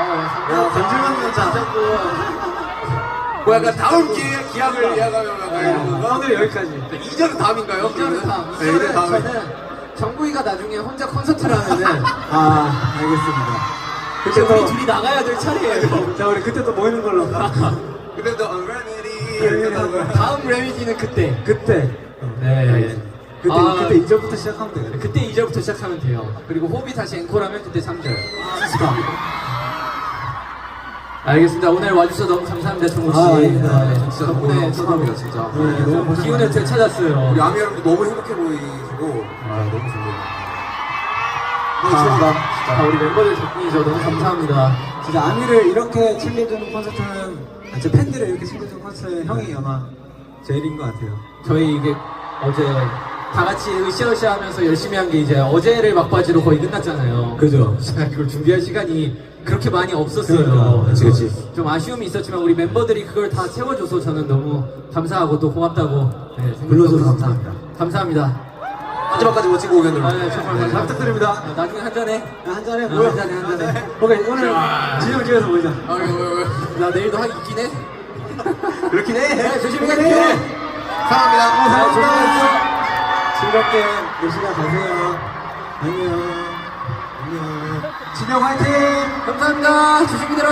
야, 건질만 자자고. 뭐 약간 다음 기회 기약을 예약하면 약간 이런 거. 오늘 여기까지. 이전은 다음인가요? 이전은 다음. 네, 이전 이전은 다음에. 저는 정국이가 나중에 혼자 콘서트를 하면은 아, 알겠습니다. 그때 우리 둘이 나가야 될 차례예요. 자, 우리 그때 또 모이는 걸로. 그때부터 unready. 다음 레미디는 그때. 그때. 네. 그때, 아, 그때 이전부터 시작하면 되겠네. 그때 2절부터 시작하면 돼요. 그리고 호흡이 다시 앵콜하면 그때 3절. 알겠습니다. 오늘 와주셔서 너무 감사합니다, 정우 씨. 아, 아닙니다. 네, 진짜 덕분에 너무 감사합니다, 진짜. 네, 너무 기운을 되찾았어요. 우리 아미 여러분도 너무 행복해 보이시고 아 너무 좋네요. 너무 감사합니다. 자, 우리 멤버들 덕분이죠. 너무 감사합니다. 진짜 아미를 이렇게 챙겨주는 콘서트는, 아, 제 팬들을 이렇게 챙겨주는 콘서트는 형이 아마 제일인 것 같아요. 저희 이게 어제 다 같이 으쌰으쌰 하면서 열심히 한 게 이제 어제를 막바지로 거의 끝났잖아요. 그죠? 자, 이걸 준비할 시간이 그렇게 많이 없었어요. 그러니까, 그치, 그치. 좀 아쉬움이 있었지만 우리 멤버들이 그걸 다 채워줘서 저는 너무 감사하고 또 고맙다고 네, 불러줘서. 감사합니다. 감사합니다. 마지막까지 멋진 공연을. 아, 네, 정말 감사합니다. 부탁드립니다. 아, 나중에 한 잔해. 한 잔에 아, 뭐야? 한 잔해, 한 잔해. 오케이, 오늘 진영 집에서 모이자. 아 왜, 왜, 왜. 나 내일도 하기 있긴 해. 그렇긴 해. 네, 조심히 가세요. 네. 사랑합니다. 네, 조심히 가세요. 즐겁게 몇 시간 가세요. 안녕. 안녕. 진영 화이팅! 감사합니다. 조심히 들어가세요.